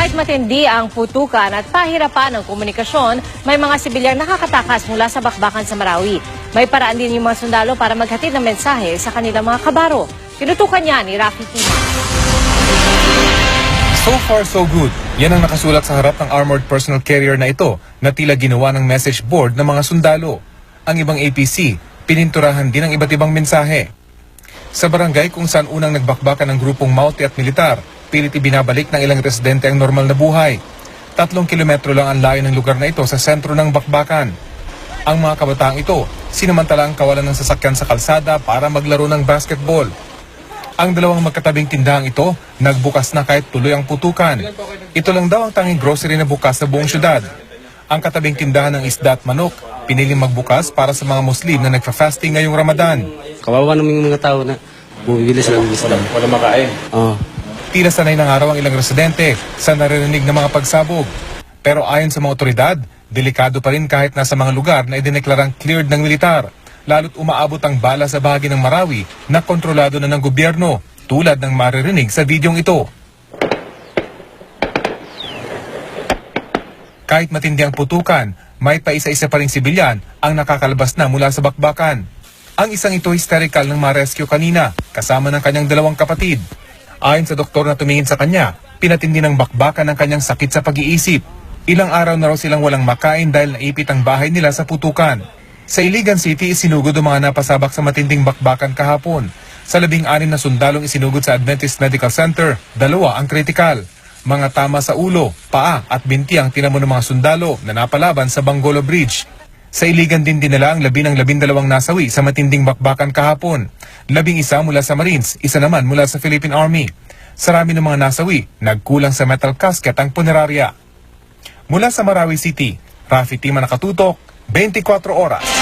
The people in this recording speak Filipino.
Kahit matindi ang putukan at pahirapan ng komunikasyon, may mga sibilyang nakakatakas mula sa bakbakan sa Marawi. May paraan din yung mga sundalo para maghatid ng mensahe sa kanilang mga kabaro. Tinutukan niya ni Rafi Tima. So far, so good. Yan ang nakasulat sa harap ng armored personal carrier na ito na tila ginawa ng message board ng mga sundalo. Ang ibang APC, pininturahan din ang iba't ibang mensahe. Sa barangay kung saan unang nagbakbakan ng grupong Mauti at militar, pilit ibinabalik ng ilang residente ang normal na buhay. Tatlong kilometro lang ang layo ng lugar na ito sa sentro ng bakbakan. Ang mga kabataang ito, sinamantala ang kawalan ng sasakyan sa kalsada para maglaro ng basketball. Ang dalawang magkatabing tindahang ito, nagbukas na kahit tuloy ang putukan. Ito lang daw ang tanging grocery na bukas sa buong syudad. Ang katabing tindahan ng isda at manok, piniling magbukas para sa mga Muslim na nagfa-fasting ngayong Ramadan. Kawawa naman yung mga tao na bumibili sila ng isda. Wala makain. Oo. Tila sanay ng araw ang ilang residente sa naririnig ng mga pagsabog. Pero ayon sa mga otoridad, delikado pa rin kahit nasa mga lugar na idineklarang cleared ng militar. Lalo't umaabot ang bala sa bahagi ng Marawi na kontrolado na ng gobyerno, tulad ng maririnig sa videong ito. Kahit matindi ang putukan, may paisa-isa pa ring sibilyan ang nakakalabas na mula sa bakbakan. Ang isang ito hysterical ng ma-rescue kanina, kasama ng kanyang dalawang kapatid. Ayon sa doktor na tumingin sa kanya, pinatindi ng bakbakan ng kanyang sakit sa pag-iisip. Ilang araw na raw silang walang makain dahil naipit ang bahay nila sa putukan. Sa Iligan City, isinugod ang mga napasabak sa matinding bakbakan kahapon. Sa labing anim na sundalong isinugod sa Adventist Medical Center, dalawa ang kritikal. Mga tama sa ulo, paa at binti ang tinamo ng mga sundalo na napalaban sa Bangolo Bridge. Sa Iligan din dinala ang labi ng labindalawang nasawi sa matinding bakbakan kahapon. Labing isa mula sa Marines, isa naman mula sa Philippine Army. Sa rami ng mga nasawi, nagkulang sa metal casket ang punerarya. Mula sa Marawi City, Rafi Tima nakatutok, 24 oras.